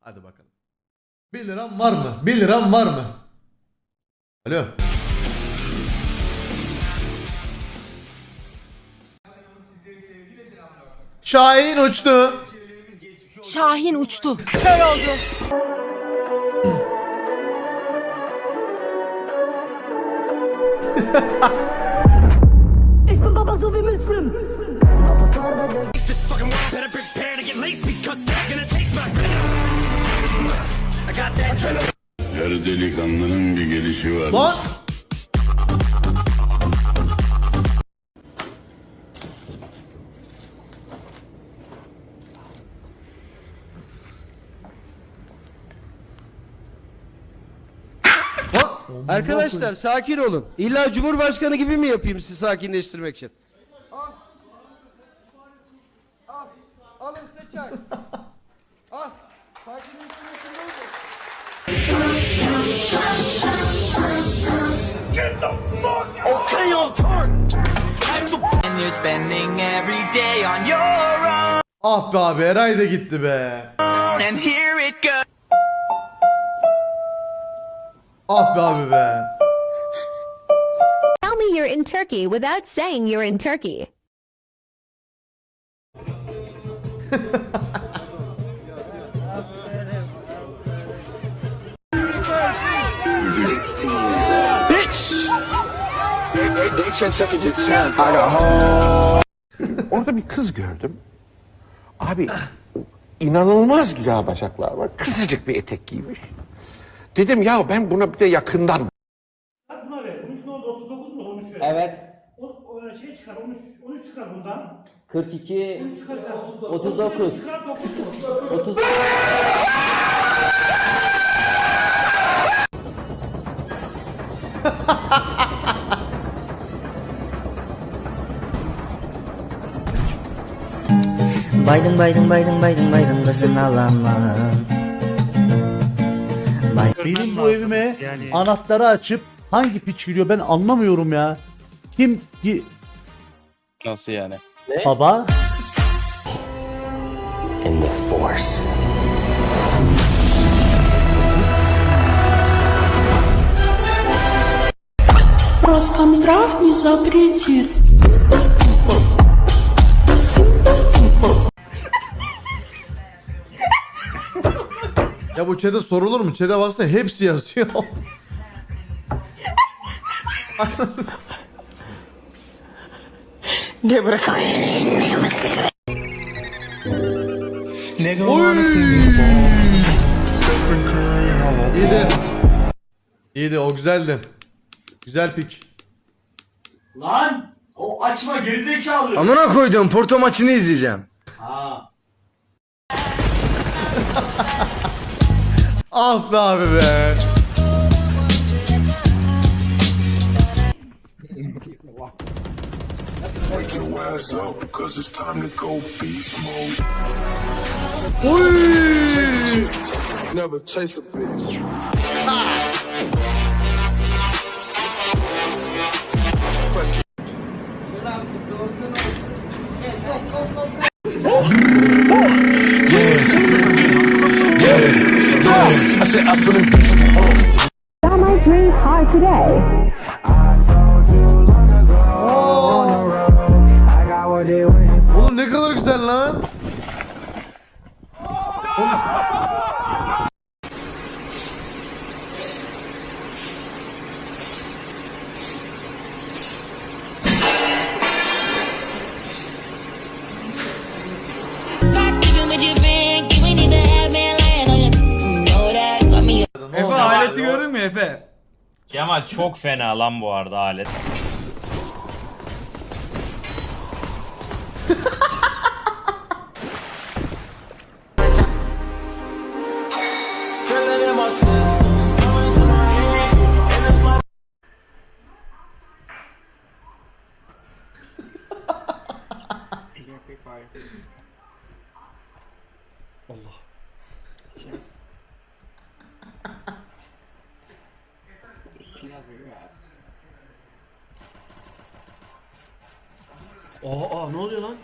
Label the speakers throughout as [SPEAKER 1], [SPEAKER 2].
[SPEAKER 1] Hadi bakalım. 1 liram var mı? 1 liram var mı? Alo. Şahin uçtu.
[SPEAKER 2] Şahin uçtu. Kör oldu.
[SPEAKER 3] this
[SPEAKER 4] Her delikanlının bir gelişi var.
[SPEAKER 1] Lan. Lan.
[SPEAKER 5] Arkadaşlar sakin olun. İlla Cumhurbaşkanı gibi mi yapayım sizi sakinleştirmek için?
[SPEAKER 3] You're spending every day on your own,
[SPEAKER 1] Ah be abi Eray da gitti be.
[SPEAKER 3] and here it goes.
[SPEAKER 1] Ah be abi be.
[SPEAKER 6] Tell me you're in Turkey without saying you're in Turkey.
[SPEAKER 7] Orada bir kız gördüm. Abi inanılmaz güzel bacaklar var. Kısacık bir etek giymiş. Dedim ya ben buna bir de yakından
[SPEAKER 8] Buna ver. Bunun ne oldu? 39 mu? 13 ver.
[SPEAKER 9] Evet.
[SPEAKER 8] O, o şey çıkar. 13, 13 çıkar bundan.
[SPEAKER 9] 42
[SPEAKER 8] 13 çıkar.
[SPEAKER 9] 39
[SPEAKER 8] Çıkar 9 mu?
[SPEAKER 9] 30
[SPEAKER 10] Biden Biden Biden Biden Biden'dasın alamam.
[SPEAKER 11] Benim bu evime anahtarı açıp hangi piç giriyor ben anlamıyorum ya. Kim ki
[SPEAKER 9] Nasıl yani?
[SPEAKER 11] baba?
[SPEAKER 7] in the force.
[SPEAKER 2] Роскомздрав не запретит.
[SPEAKER 1] Bu chat'e sorulur mu? Chat'e baksana hepsi yazıyor.
[SPEAKER 3] Nigga
[SPEAKER 1] Oy! İyiydi. İyiydi o güzeldi. Güzel pik.
[SPEAKER 8] Lan! O açma gerizekalı.
[SPEAKER 5] Amına koydum Porto maçını izleyeceğim.
[SPEAKER 8] Ha.
[SPEAKER 1] Ah be abi be.
[SPEAKER 4] Wake your ass up, cause it's time to go beast mode.
[SPEAKER 1] Oy!
[SPEAKER 4] Never chase a bitch. I
[SPEAKER 6] Got my drink hard today.
[SPEAKER 1] Oğlum ne kadar güzel lan.
[SPEAKER 3] Efe?
[SPEAKER 8] Kemal çok fena lan bu arada alet.
[SPEAKER 11] Şiraz değil ne oluyor lan?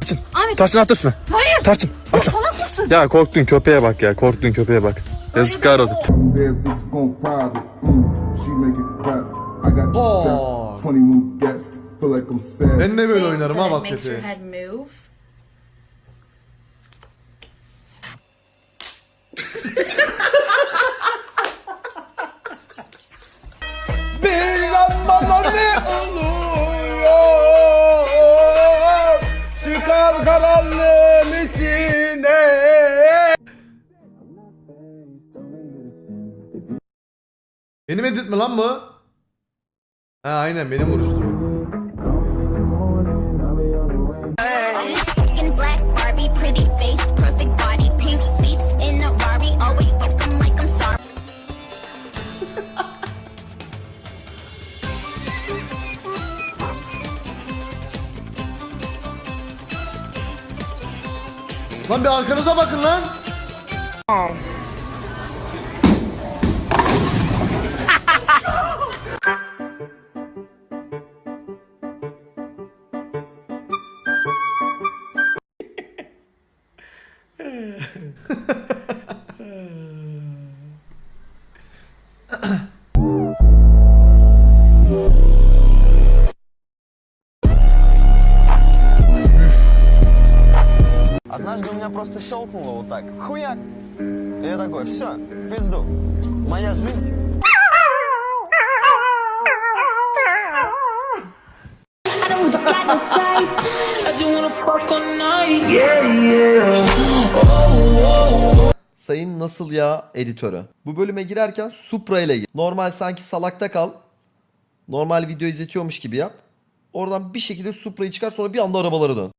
[SPEAKER 5] Tarçın. Ahmet. Tarçın at üstüne. Hayır.
[SPEAKER 12] Tarçın. At. Salak mısın? Ya korktun köpeğe bak ya. Korktun köpeğe bak. Yazıklar olsun
[SPEAKER 5] sad.
[SPEAKER 1] Ben de böyle oynarım ha basketi.
[SPEAKER 13] Bilmem bana ne oluyor Çıkar karanlığın içine
[SPEAKER 1] Benim edit mi lan bu? Ha aynen benim
[SPEAKER 14] sorry.
[SPEAKER 1] Lan bir arkanıza bakın lan.
[SPEAKER 15] меня просто щелкнуло вот так. Хуяк! И я такой, все, в пизду. Моя жизнь
[SPEAKER 16] Sayın Nasıl Ya editörü. Bu bölüme girerken Supra ile gir. Normal sanki salakta kal. Normal video izletiyormuş gibi yap. Oradan bir şekilde Supra'yı çıkar sonra bir anda arabalara dön.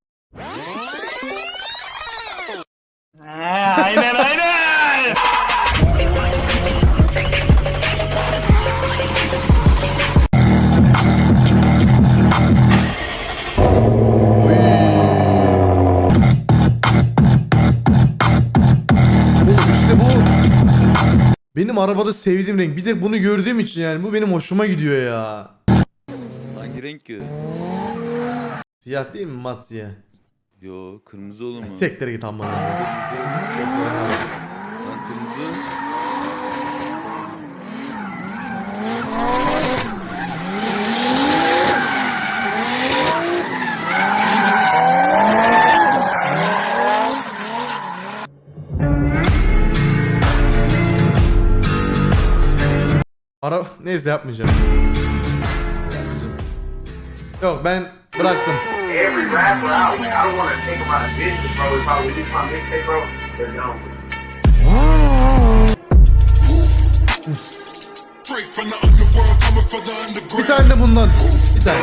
[SPEAKER 1] Benim arabada sevdiğim renk. Bir de bunu gördüğüm için yani bu benim hoşuma gidiyor ya.
[SPEAKER 12] Hangi renk ki?
[SPEAKER 1] Siyah değil mi mat siyah?
[SPEAKER 12] Yo kırmızı olur mu?
[SPEAKER 1] Sektere git amına. Ara neyse yapmayacağım. Yok ben bıraktım. Bir tane bundan. Bir tane.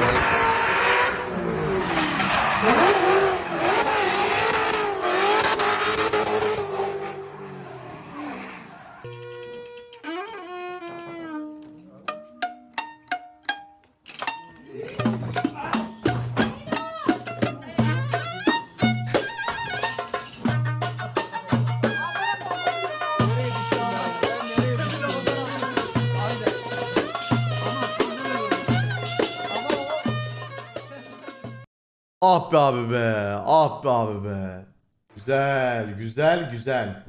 [SPEAKER 1] Ah be abi be. Ah be abi be. Güzel, güzel, güzel.